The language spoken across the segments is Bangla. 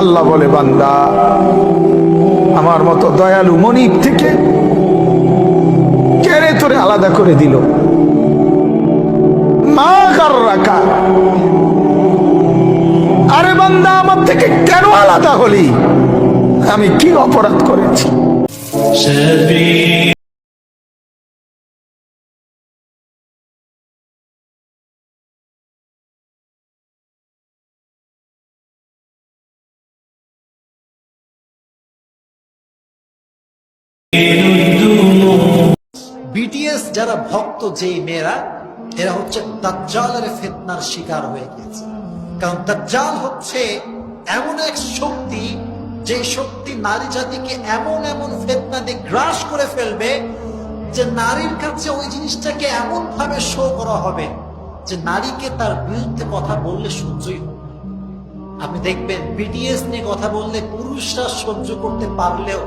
আল্লাহ বলে, বান্দা, আমার মতো দয়ালু মনির থেকে কেড়ে তোরে আলাদা করে দিল। মা কার আরে বান্দা, আমার থেকে কেন আলাদা হলি? আমি কি অপরাধ করেছি? বিটিএস যারা ভক্ত, যেই মেয়েরা, এরা হচ্ছে দাজ্জালের ফেতনার শিকার হয়ে গিয়েছে। কারণ দাজ্জাল হচ্ছে এমন এক শক্তি, যে শক্তি নারী জাতিকে এমন এমন ফেতনা দিয়ে গ্রাস করে ফেলবে, যে নারীর কাছে ওই জিনিসটাকে এমন ভাবে শো করা হবে, যে নারীকে তার বিরুদ্ধে কথা বললে সহ্যই আপনি দেখবেন বিটিএস নিয়ে কথা বললে পুরুষরা সহ্য করতে পারলেও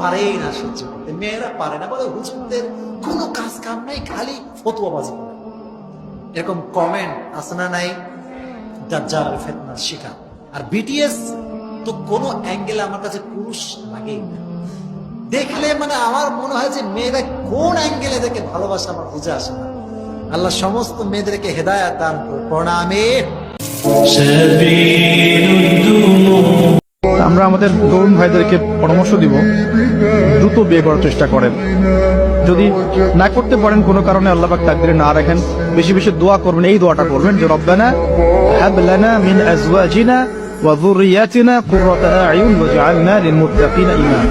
পারেই না সহ্য করতে। মেয়েরা পারে না, বলে হুজুরদের কোনো কাজ কাম নাই, খালি ফতুয়াবাজি করে। এরকম কমেন্ট আছে না নাই? দাজ্জাল ফেতনার শিকার। আর বিটিএস তো কোনো অ্যাঙ্গেলে আমার কাছে পুরুষ লাগে না। দেখলে মানে আমার মনে হয় যে মেয়েরা কোন অ্যাঙ্গেলে দেখে ভালোবাসা আমার বুঝে আসে না। আল্লাহ সমস্ত মেয়েদেরকে হেদায়ত দান করুন প্রণামে। আমরা আমাদের তরুণ ভাইদেরকে পরামর্শ দিব, দ্রুত বিয়ে করার চেষ্টা করেন। যদি না করতে পারেন, কোনো কারণে আল্লাহ পাক তাকদিরে না রাখেন, বেশি বেশি দোয়া করবেন, এই দোয়াটা করবেন যে, রব্বানা হাব লানা মিন আজওয়াজিনা ওয়া যুররিয়াতিনা কুররাতা আয়ুন ওয়াজআলনা লিলমুত্তাকিনা ইমাম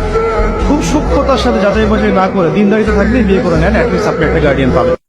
খুব সূক্ষ্মতার সাথে যাচাই বাছাই না করে দিনদারিতে থাকলে বিয়ে করে নেন অ্যাটলিস্ট আপনি একটা গার্ডিয়ান পাবেন।